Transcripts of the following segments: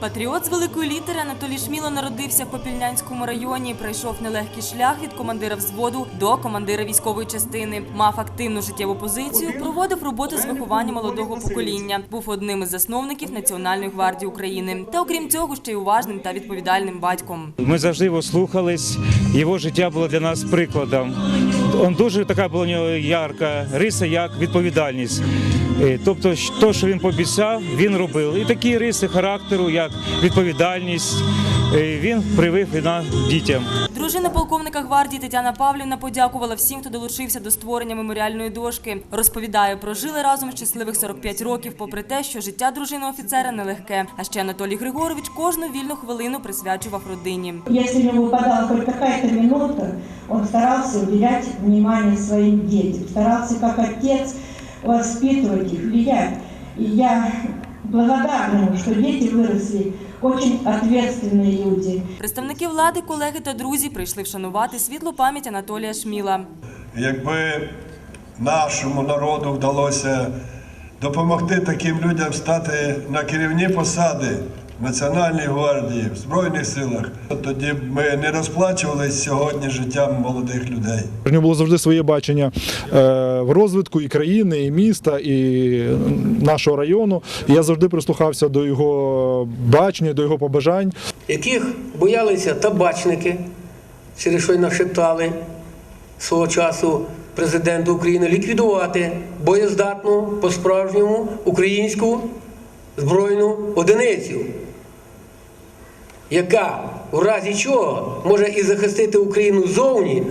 Патріот з великої літери Анатолій Шміло народився в Попільнянському районі. Пройшов нелегкий шлях від командира взводу до командира військової частини. Мав активну життєву позицію, проводив роботу з виховання молодого покоління. Був одним із засновників Національної гвардії України. Та окрім цього, ще й уважним та відповідальним батьком. Ми завжди його слухались. Його життя було для нас прикладом. Он дуже така була у нього ярка риса, як відповідальність. Е, Тобто, то, що він пообіцяв, він робив. І такі риси характеру, як відповідальність, е, він привив і нам дітям. Дружина полковника гвардії Тетяна Павлівна подякувала всім, хто долучився до створення меморіальної дошки. Розповідає, прожили разом щасливих 45 років, попри те, що життя дружини офіцера нелегке. А ще Анатолій Григорович кожну вільну хвилину присвячував родині. Если ему выпадала хоть какая-то минута, он старался уделять внимание своим детям, старался как отец воспитывать их, влиять. И я благодарна ему, что дети выросли очень ответственные люди. Представники влади, колеги та друзі прийшли вшанувати світлу пам'ять Анатолія Шміла. Якби нашому народу вдалося допомогти таким людям стати на керівні посади в Національній гвардії, в Збройних силах, тоді ми не розплачувалися сьогодні життям молодих людей. У нього було завжди своє бачення е, в розвитку і країни, і міста, і нашого району. І я завжди прислухався до його бачення, до його побажань. яких боялися табачники, через що й нашептали свого часу президенту України ліквідувати боєздатну по-справжньому українську збройну одиницю, яка в разі чого може і захистити Україну ззовні,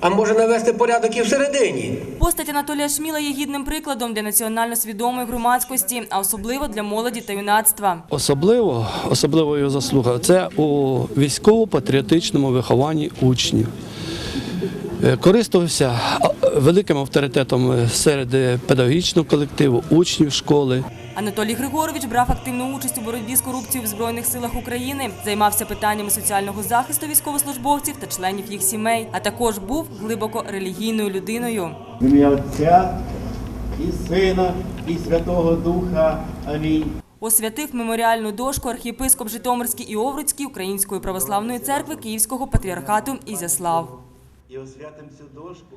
а може навести порядок і всередині. Постать Анатолія Шміла є гідним прикладом для національно свідомої громадськості, а особливо для молоді та юнацтва. Особливо, особливо його заслуга це у військово-патріотичному вихованні учнів. Е, Користувався великим авторитетом е, серед е, педагогічного колективу, учнів школи. Анатолій Григорович брав активну участь у боротьбі з корупцією в Збройних силах України, займався питаннями соціального захисту військовослужбовців та членів їх сімей, а також був глибоко релігійною людиною. Ім'я Отця і Сина, і Святого Духа. Амінь. Освятив меморіальну дошку архієпископ Житомирський і Овруцький Української православної церкви Київського патріархату Ізяслав. І освятим цю дошку